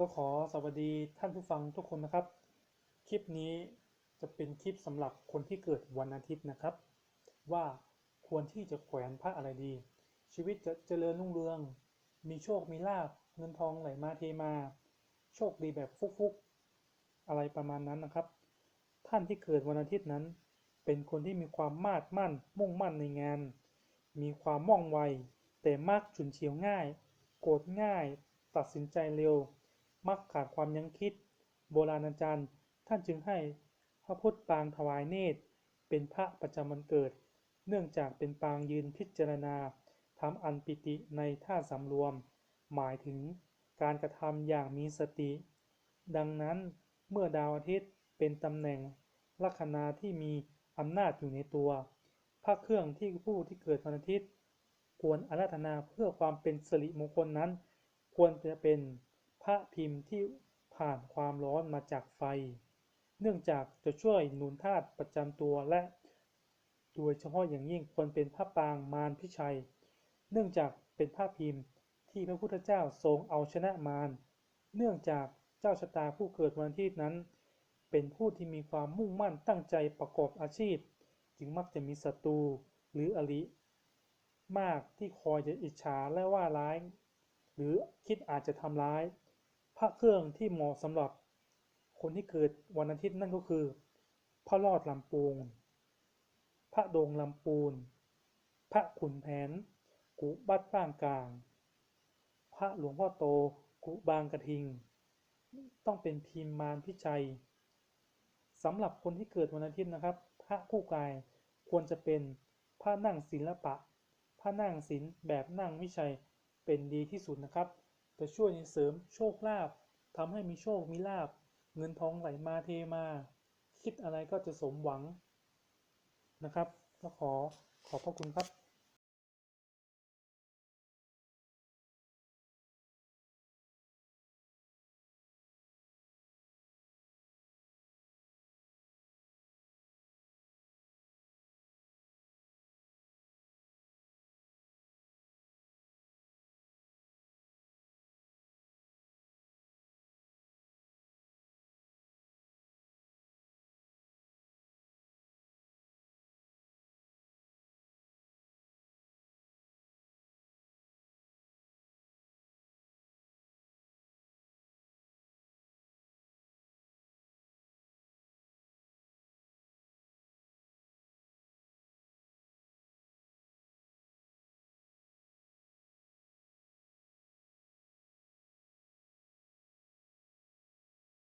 ก็ขอสวัสดีท่านผู้ฟังทุกคนนะครับ คลิปนี้จะเป็นคลิปสำหรับคนที่เกิดวันอาทิตย์นะครับ ว่าควรที่จะแขวนพระอะไรดี ชีวิตจะเจริญรุ่งเรือง มีโชคมีลาภเงินทองไหลมาเทมา โชคดีแบบฟุกๆ อะไรประมาณนั้นนะครับ ท่านที่เกิดวันอาทิตย์นั้น เป็นคนที่มีความมาดมั่น มุ่งมั่นในงาน มีความว่องไว แต่มักฉุนเฉียวง่าย โกรธง่าย ตัดสินใจเร็ว มักขาดความยั้งคิด โบราณอาจารย์ ท่านจึงให้พระพุทธปางถวายเนตร เป็นพระประจำวันเกิด เนื่องจากเป็นปางยืนพิจารณาทำอันปิติในท่าสำรวม หมายถึงการกระทำอย่างมีสติ ดังนั้นเมื่อดาวอาทิตย์เป็นตำแหน่งลัคนาที่มีอำนาจอยู่ในตัวพระเครื่องที่ผู้ที่เกิดวันอาทิตย์ ควรอาราธนาเพื่อความเป็นสิริมงคลนั้น ควรจะเป็น พระพิมพ์ที่ผ่านความร้อนมาจากไฟ เนื่องจากจะช่วยหนุนธาตุประจำตัวและ โดยเฉพาะอย่างยิ่งควรเป็นพระปางมารพิชัย เนื่องจากเป็นพระพิมพ์ที่พระพุทธเจ้าทรงเอาชนะมาร เนื่องจากเจ้าชะตาผู้เกิดวันทิตย์นั้น เป็นผู้ที่มีความมุ่งมั่นตั้งใจประกอบอาชีพ จึงมักจะมีศัตรูหรืออริมากที่คอยจะอิจฉาและว่าร้าย หรือคิดอาจจะทำร้าย พระเครื่องที่เหมาะสำหรับคนที่เกิดวันอาทิตย์นั่นก็คือ พระรอดลำปูน พระโดงลำปูน พระขุนแผน กุบัดบ้างกลาง พระหลวงพ่อโต กุบางกระทิง ต้องเป็นพิมมารพิชัยสำหรับคนที่เกิดวันอาทิตย์นะครับ พระคู่กายควรจะเป็นพระนั่งศิลปะ พระนั่งศิลป์แบบนั่งวิชัยเป็นดีที่สุดนะครับ จะช่วยเสริมโชคลาภทำให้มีโชคมีลาภเงินทองไหลมาเทมา คิดอะไรก็จะสมหวังนะครับก็ขอขอบพระคุณครับ